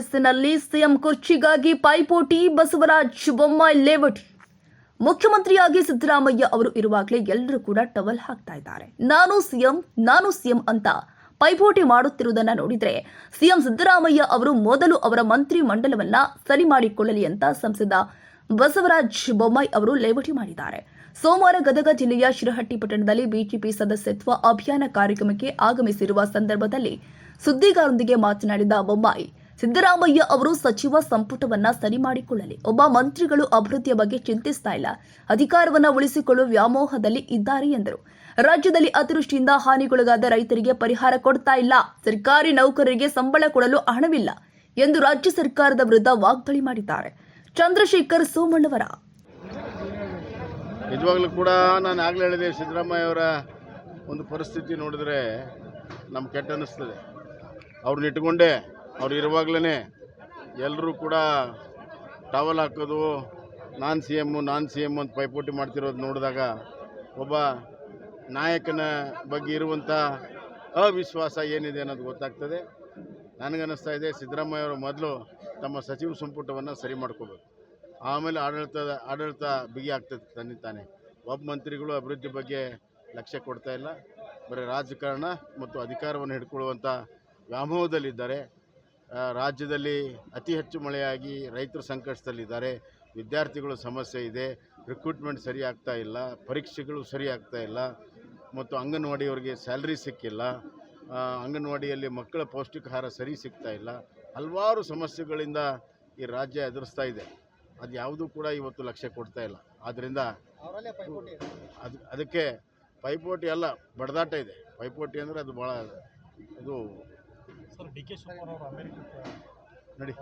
ಬಸ್ಸಿನಲ್ಲಿ ಸಿಎಂ ಕುರ್ಚಿಗಾಗಿ ಪೈಪೋಟಿ, ಬಸವರಾಜ್ ಬೊಮ್ಮಾಯಿ ಲೇವಟಿ ಮುಖ್ಯಮಂತ್ರಿಯಾಗಿ ಸಿದ್ದರಾಮಯ್ಯ ಅವರು ಇರುವಾಗಲೇ ಎಲ್ಲರೂ ಕೂಡ ಟವಲ್ ಹಾಕ್ತಾ ಇದ್ದಾರೆ. ನಾನು ಸಿಎಂ ನಾನು ಸಿಎಂ ಅಂತ ಪೈಪೋಟಿ ಮಾಡುತ್ತಿರುವುದನ್ನ ನೋಡಿದ್ರೆ ಸಿಎಂ ಸಿದ್ದರಾಮಯ್ಯ ಅವರು ಮೊದಲು ಅವರ ಮಂತ್ರಿ ಮಂಡಲವನ್ನ ಸರಿ ಮಾಡಿಕೊಳ್ಳಲಿ ಅಂತ ಸಂಸದ ಬಸವರಾಜ್ ಬೊಮ್ಮಾಯಿ ಅವರು ಲೇವಟಿ ಮಾಡಿದ್ದಾರೆ. ಸೋಮವಾರ ಗದಗ ಜಿಲ್ಲೆಯ ಶಿರಹಟ್ಟಿ ಪಟ್ಟಣದಲ್ಲಿ ಬಿಜೆಪಿ ಸದಸ್ಯತ್ವ ಅಭಿಯಾನ ಕಾರ್ಯಕ್ರಮಕ್ಕೆ ಆಗಮಿಸಿರುವ ಸಂದರ್ಭದಲ್ಲಿ ಸುದ್ದಿಗಾರರೊಂದಿಗೆ ಮಾತನಾಡಿದ ಬೊಮ್ಮಾಯಿ ಸಿದ್ದರಾಮಯ್ಯ ಅವರು ಸಚಿವ ಸಂಪುಟವನ್ನ ಸರಿ ಮಾಡಿಕೊಳ್ಳಲಿ. ಒಬ್ಬ ಮಂತ್ರಿಗಳು ಅಭಿವೃದ್ಧಿಯ ಬಗ್ಗೆ ಚಿಂತಿಸ್ತಾ ಇಲ್ಲ. ಅಧಿಕಾರವನ್ನ ಉಳಿಸಿಕೊಳ್ಳುವ ವ್ಯಾಮೋಹದಲ್ಲಿ ಇದ್ದಾರೆ ಎಂದರು. ರಾಜ್ಯದಲ್ಲಿ ಅತಿವೃಷ್ಟಿಯಿಂದ ಹಾನಿಗೊಳಗಾದ ರೈತರಿಗೆ ಪರಿಹಾರ ಕೊಡ್ತಾ ಇಲ್ಲ. ಸರ್ಕಾರಿ ನೌಕರರಿಗೆ ಸಂಬಳ ಕೊಡಲು ಹಣವಿಲ್ಲ ಎಂದು ರಾಜ್ಯ ಸರ್ಕಾರದ ವಿರುದ್ಧ ವಾಗ್ದಾಳಿ ಮಾಡಿದ್ದಾರೆ. ಚಂದ್ರಶೇಖರ್ ಸೋಮಣ್ಣವರ. ನಿಜವಾಗ್ಲೂ ಕೂಡ ನಾನು ಆಗಲೇ ಹೇಳಿದೆ, ಸಿದ್ದರಾಮಯ್ಯ ಅವರ ಒಂದು ಪರಿಸ್ಥಿತಿ ನೋಡಿದ್ರೆ ನಮ್ಗೆ ಕೆಟ್ಟ ಅನ್ನಿಸ್ತದೆ. ಅವ್ರನ್ನ ಇಟ್ಕೊಂಡೆ ಅವ್ರು ಇರುವಾಗಲೇ ಎಲ್ಲರೂ ಕೂಡ ಟವಲ್ ಹಾಕೋದು, ನಾನ್ ಸಿ ಎಮ್ಮು ನಾನ್ ಸಿ ಎಂ ಅಂತ ಪೈಪೋಟಿ ಮಾಡ್ತಿರೋದು ನೋಡಿದಾಗ ಒಬ್ಬ ನಾಯಕನ ಬಗ್ಗೆ ಇರುವಂಥ ಅವಿಶ್ವಾಸ ಏನಿದೆ ಅನ್ನೋದು ಗೊತ್ತಾಗ್ತದೆ. ನನಗನ್ನಿಸ್ತಾ ಇದೆ, ಸಿದ್ದರಾಮಯ್ಯ ಅವರು ಮೊದಲು ತಮ್ಮ ಸಚಿವ ಸಂಪುಟವನ್ನು ಸರಿ ಮಾಡ್ಕೋಬೇಕು. ಆಮೇಲೆ ಆಡಳಿತದ ಆಡಳಿತ ಬಿಗಿ ಆಗ್ತದೆ ತನ್ನಿ ತಾನೇ. ಒಬ್ಬ ಮಂತ್ರಿಗಳು ಅಭಿವೃದ್ಧಿ ಬಗ್ಗೆ ಲಕ್ಷ್ಯ ಕೊಡ್ತಾ ಇಲ್ಲ. ಬರೀ ರಾಜಕಾರಣ ಮತ್ತು ಅಧಿಕಾರವನ್ನು ಹಿಡ್ಕೊಳ್ಳುವಂಥ ವ್ಯಾಮೋಹದಲ್ಲಿದ್ದಾರೆ. ರಾಜ್ಯದಲ್ಲಿ ಅತಿ ಹೆಚ್ಚು ಮಳೆಯಾಗಿ ರೈತರು ಸಂಕಷ್ಟದಲ್ಲಿದ್ದಾರೆ. ವಿದ್ಯಾರ್ಥಿಗಳು ಸಮಸ್ಯೆ ಇದೆ. ರಿಕ್ರೂಟ್ಮೆಂಟ್ ಸರಿ ಆಗ್ತಾ ಇಲ್ಲ. ಪರೀಕ್ಷೆಗಳು ಸರಿ ಆಗ್ತಾ ಇಲ್ಲ. ಮತ್ತು ಅಂಗನವಾಡಿಯವರಿಗೆ ಸ್ಯಾಲ್ರಿ ಸಿಕ್ಕಿಲ್ಲ. ಅಂಗನವಾಡಿಯಲ್ಲಿ ಮಕ್ಕಳ ಪೌಷ್ಟಿಕಾಹಾರ ಸರಿ ಸಿಗ್ತಾ ಇಲ್ಲ. ಹಲವಾರು ಸಮಸ್ಯೆಗಳಿಂದ ಈ ರಾಜ್ಯ ಎದುರಿಸ್ತಾ ಇದೆ. ಅದು ಯಾವುದೂ ಕೂಡ ಇವತ್ತು ಲಕ್ಷ್ಯ ಕೊಡ್ತಾ ಇಲ್ಲ. ಆದ್ದರಿಂದ ಅದು ಅದಕ್ಕೆ ಪೈಪೋಟಿ ಅಲ್ಲ ಬಡದಾಟ ಇದೆ. ಪೈಪೋಟಿ ಅಂದರೆ ಅದು ಭಾಳ ಇದು ಸರ್ ಡಿ ಕೆ ಶಿವಕುಮಾರ್ ಅವರು ಅಮೆರಿಕಕ್ಕೆ ನಡಿ.